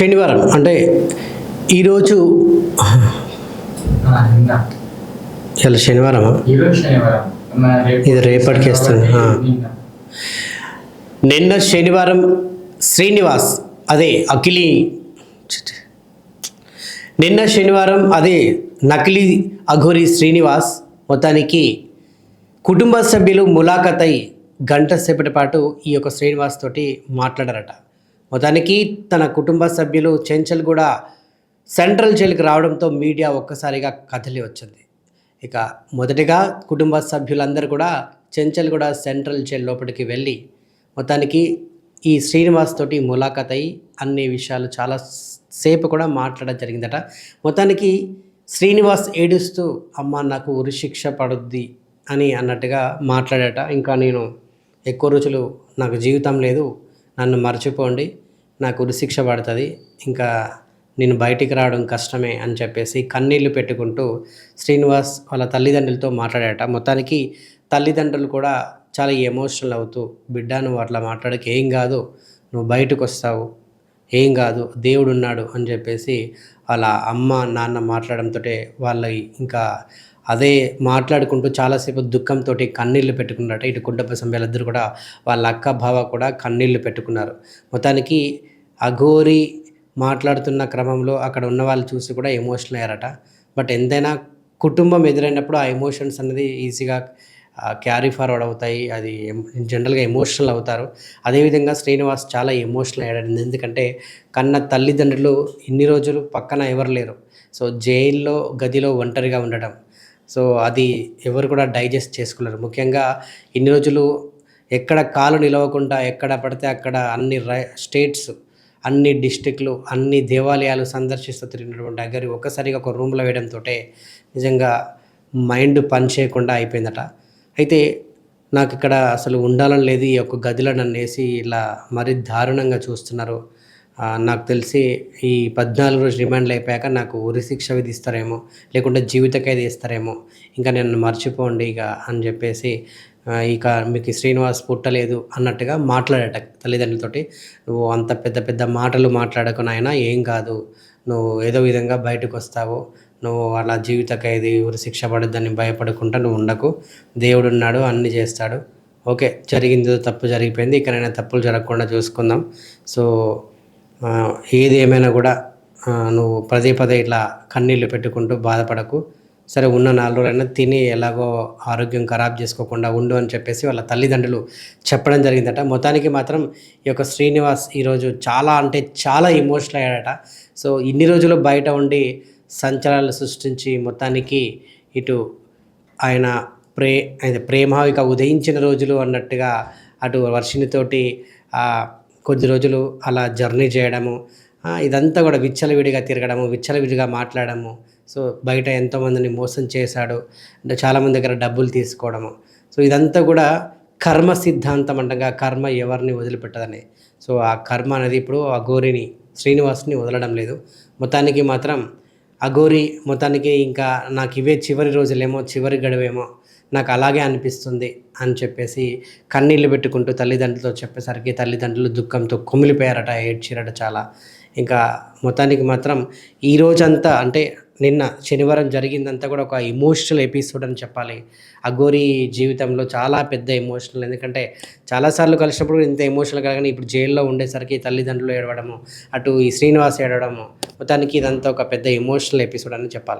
శనివారం అంటే ఈరోజు ఇలా శనివారమా? శనివారం ఇది రేపటికేస్తుంది నిన్న నిన్న శనివారం శ్రీనివాస్ అదే అఖిలి నిన్న శనివారం అదే నకిలీ అఘోరి శ్రీనివాస్ మొత్తానికి కుటుంబ సభ్యులు ములాఖతై గంట సేపటి పాటు ఈ యొక్క శ్రీనివాస్ తోటి మాట్లాడారట. మొత్తానికి తన కుటుంబ సభ్యులు చెంచల్ కూడా సెంట్రల్ జైలుకి రావడంతో మీడియా ఒక్కసారిగా కదిలి వచ్చింది. ఇక మొదటిగా కుటుంబ సభ్యులందరూ కూడా చెంచల్ కూడా సెంట్రల్ జైలు లోపలికి వెళ్ళి మొత్తానికి ఈ శ్రీనివాస్ తోటి ములాఖత్ అయ్యి అన్ని విషయాలు చాలా సేపు కూడా మాట్లాడడం జరిగిందట. మొత్తానికి శ్రీనివాస్ ఏడుస్తూ అమ్మ నాకు ఉరిశిక్ష పడుద్ది అని అన్నట్టుగా మాట్లాడట. ఇంకా నేను ఎక్కువ రోజులు నాకు జీవితం లేదు నన్ను మర్చిపోండి. నాకు ఉరిశిక్ష పడుతుంది. ఇంకా నేను బయటికి రావడం కష్టమే అని చెప్పేసి కన్నీళ్ళు పెట్టుకుంటూ శ్రీనివాస్ వాళ్ళ తల్లిదండ్రులతో మాట్లాడాట మొత్తానికి తల్లిదండ్రులు కూడా చాలా ఎమోషనల్ అవుతూ బిడ్డ నువ్వు అట్లా మాట్లాడక. ఏం కాదు. నువ్వు బయటకు వస్తావు. ఏం కాదు. దేవుడు ఉన్నాడు అని చెప్పేసి వాళ్ళ అమ్మ నాన్న మాట్లాడడంతో వాళ్ళ ఇంకా అదే మాట్లాడుకుంటూ చాలాసేపు దుఃఖంతో కన్నీళ్ళు పెట్టుకున్నారట. ఇటు కుటుంబ సభ్యులందరూ కూడా వాళ్ళ అక్క బావ కూడా కన్నీళ్ళు పెట్టుకున్నారు. మొత్తానికి అఘోరి మాట్లాడుతున్న క్రమంలో అక్కడ ఉన్న వాళ్ళు చూసి కూడా ఎమోషనల్ అయ్యారట. బట్ ఎంతైనా కుటుంబం ఎదురైనప్పుడు ఆ ఎమోషన్స్ అనేది ఈజీగా క్యారీ ఫార్వర్డ్ అవుతాయి. అది జనరల్గా ఎమోషనల్ అవుతారు. అదేవిధంగా శ్రీనివాస్ చాలా ఎమోషనల్ అయ్యాడు. ఎందుకంటే కన్న తల్లిదండ్రులు ఇన్ని రోజులు పక్కన ఎవరు లేరు. సో జైల్లో గదిలో ఒంటరిగా ఉండడం. సో అది ఎవరు కూడా డైజెస్ట్ చేసుకోలేరు ముఖ్యంగా ఇన్ని రోజులు ఎక్కడ కాలు నిలవకుండా ఎక్కడ పడితే అక్కడ అన్ని రై స్టేట్స్ అన్ని డిస్టిక్లు అన్ని దేవాలయాలు సందర్శిస్తూ తిరిగినటువంటి అగరి ఒక్కసారిగా ఒక రూమ్లో వేయడంతో నిజంగా మైండ్ పని చేయకుండా అయిపోయిందట. అయితే నాకు ఇక్కడ అసలు ఉండాలని లేదు. ఈ యొక్క గదిలో నన్ను వేసి ఇలా మరీ దారుణంగా చూస్తున్నారు. నాకు తెలిసి ఈ పద్నాలుగు రోజు రిమాండ్లు అయిపోయాక నాకు ఉరి శిక్ష విధిస్తారేమో లేకుంటే జీవిత ఖైదు ఇస్తారేమో ఇంకా నన్ను మర్చిపోండి ఇక అని చెప్పేసి ఇక మీకు శ్రీనివాస్ పుట్టలేదు అన్నట్టుగా మాట్లాడట తల్లిదండ్రులతోటి. నువ్వు అంత పెద్ద పెద్ద మాటలు మాట్లాడకు నాయన ఏం కాదు. నువ్వు ఏదో విధంగా బయటకు వస్తావు. నువ్వు అలా జీవిత ఖైదీ ఉరి శిక్ష పడద్దని భయపడకుండా నువ్వు ఉండకు. దేవుడు ఉన్నాడు అన్ని చేస్తాడు. ఓకే జరిగింది తప్పు జరిగిపోయింది ఇకనైనా తప్పులు జరగకుండా చూసుకుందాం. సో ఏది ఏమైనా కూడా నువ్వు పదే పదే ఇట్లా కన్నీళ్ళు పెట్టుకుంటూ బాధపడకు. సరే ఉన్న నాలుగు రోజులైనా తిని ఎలాగో ఆరోగ్యం ఖరాబ్ చేసుకోకుండా ఉండు అని చెప్పేసి వాళ్ళ తల్లిదండ్రులు చెప్పడం జరిగిందట. మొత్తానికి మాత్రం ఈ యొక్క శ్రీనివాస్ ఈరోజు చాలా అంటే చాలా ఇమోషనల్ అయ్యాడట. సో ఇన్ని రోజులు బయట ఉండి సంచలనాలు సృష్టించి మొత్తానికి ఇటు ఆయన ప్రే ఆయన ప్రేమావిక ఉదయించిన రోజులు అన్నట్టుగా అటు వర్షినితోటి ఆ, కొద్ది రోజులు అలా జర్నీ చేయడము ఇదంతా కూడా విచ్చలవిడిగా తిరగడము విచ్చలవిడిగా మాట్లాడము. సో బయట ఎంతోమందిని మోసం చేశాడు. అంటే చాలామంది దగ్గర డబ్బులు తీసుకోవడము. సో ఇదంతా కూడా కర్మ సిద్ధాంతం అంటగా కర్మ ఎవరిని వదిలిపెట్టదని. సో ఆ కర్మ అనేది ఇప్పుడు ఆ గోరిని శ్రీనివాస్ని వదలడం లేదు. మొత్తానికి మాత్రం అఘోరి మొత్తానికి ఇంకా నాకు ఇవే చివరి రోజులేమో చివరి గడువేమో నాకు అలాగే అనిపిస్తుంది అని చెప్పేసి కన్నీళ్ళు పెట్టుకుంటూ తల్లిదండ్రులతో చెప్పేసరికి తల్లిదండ్రులు దుఃఖంతో కుమిలిపోయారట ఏడ్చిరట చాలా. ఇంకా మొత్తానికి మాత్రం ఈ రోజంతా అంటే నిన్న శనివారం జరిగిందంతా కూడా ఒక ఎమోషనల్ ఎపిసోడ్ అని చెప్పాలి. అఘోరి జీవితంలో చాలా పెద్ద ఎమోషనల్ ఎందుకంటే చాలాసార్లు కలిసినప్పుడు ఇంత ఎమోషనల్ కానీ ఇప్పుడు జైల్లో ఉండేసరికి తల్లిదండ్రులు ఏడవడము అటు ఈ శ్రీనివాస్ ఏడవడము మొత్తానికి ఇదంతా ఒక పెద్ద ఎమోషనల్ ఎపిసోడ్ అని చెప్పాలి.